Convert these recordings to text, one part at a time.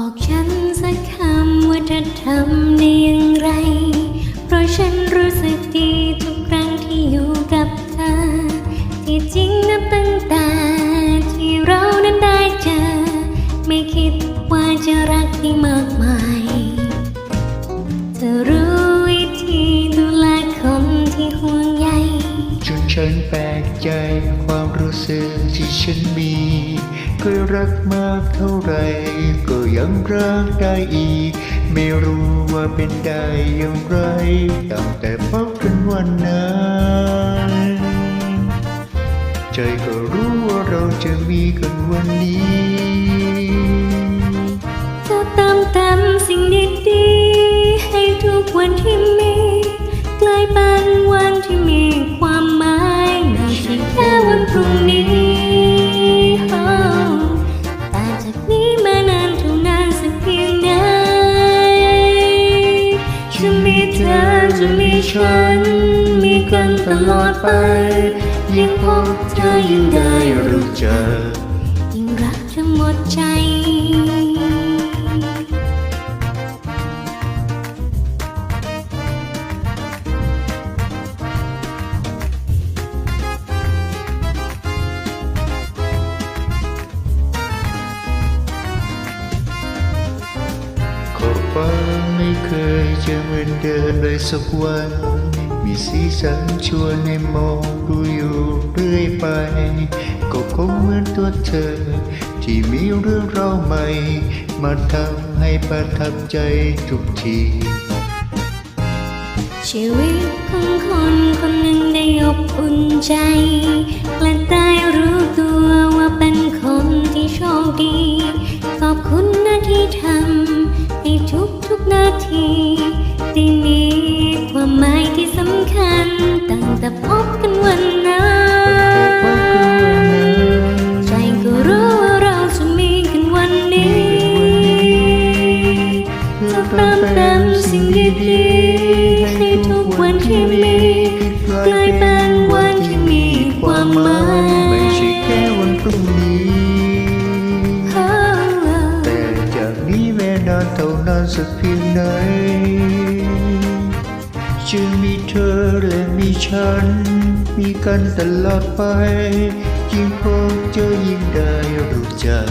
บอกฉันสักคำว่าจะทำได้อย่างไร เพราะฉันรู้สึกดีทุกครั้งที่อยู่กับเธอ ที่จริงนับตั้งแต่ที่เรานั้นได้เจอ ไม่คิดว่าจะรักที่มากมาย เธอรู้ จนฉันแปลกใจความรู้สึกที่ฉันมีเคยรักมากเท่าไรก็ยังรักได้อีก ไม่รู้ว่าเป็นได้อย่างไร ตั้งแต่พบกันวันนั้นใจก็รู้ว่าเราจะมีกันวันนี้จะตามตามสิ่งดีๆให้ทุกวันที่ พรุ่งนี้โอ้แต่จากนี้มานานเท่านานสักเพียงไหนจะมีเธอจะมีฉัน มีกันตลอดไป ยิ่งพบเธอยิ่งได้รู้จักยิ่งรักจะหมดใจ ฟ้าไม่เคยจะเหมือนเดิมเลยสักวัน มีสีสันชวนให้มองดูอยู่เรื่อยไป ก็คงเหมือนตัวเธอ ที่มีเรื่องราวใหม่ มาทำให้ประทับใจทุกที ชีวิตของคนคนหนึ่งได้อบอุ่นใจ และได้รู้ตัวว่าเป็นคนที่โชคดี ขอบคุณ แต่พบกันวันนั้นใจก็รู้ว่าเราจะมีกันวันนี้จะเติมเต็มสิ่งดีๆให้ทุกวันที่มีกลายเป็นวันที่มีความหมายไม่ใช่แค่วันพรุ่งนี้แต่จากนี้แม้นานเท่านานสักเพียงไหน จะมีเธอและมีฉัน มีกันตลอดไป ยิ่งพบเจอยิ่งได้รู้จัก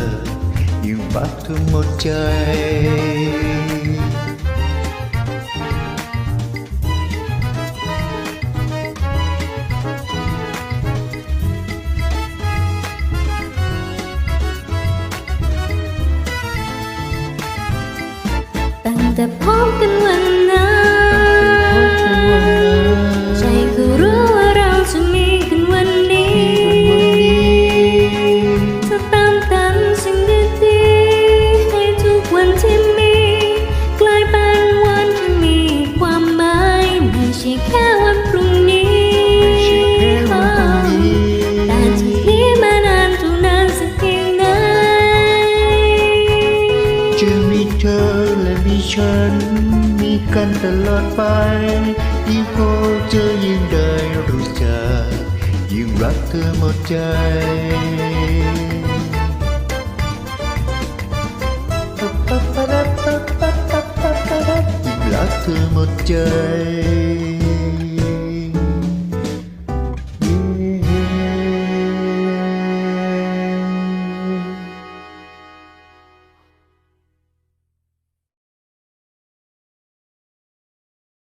ยิ่งรักเธอหมดใจตั้งแต่พบกันวันนั้น ฉัน มีกันตลอดไป ยิ่งพบเจอยิ่งได้รู้จัก ยิ่งรักเธอหมดใจยิ่งรักเธอหมดใจ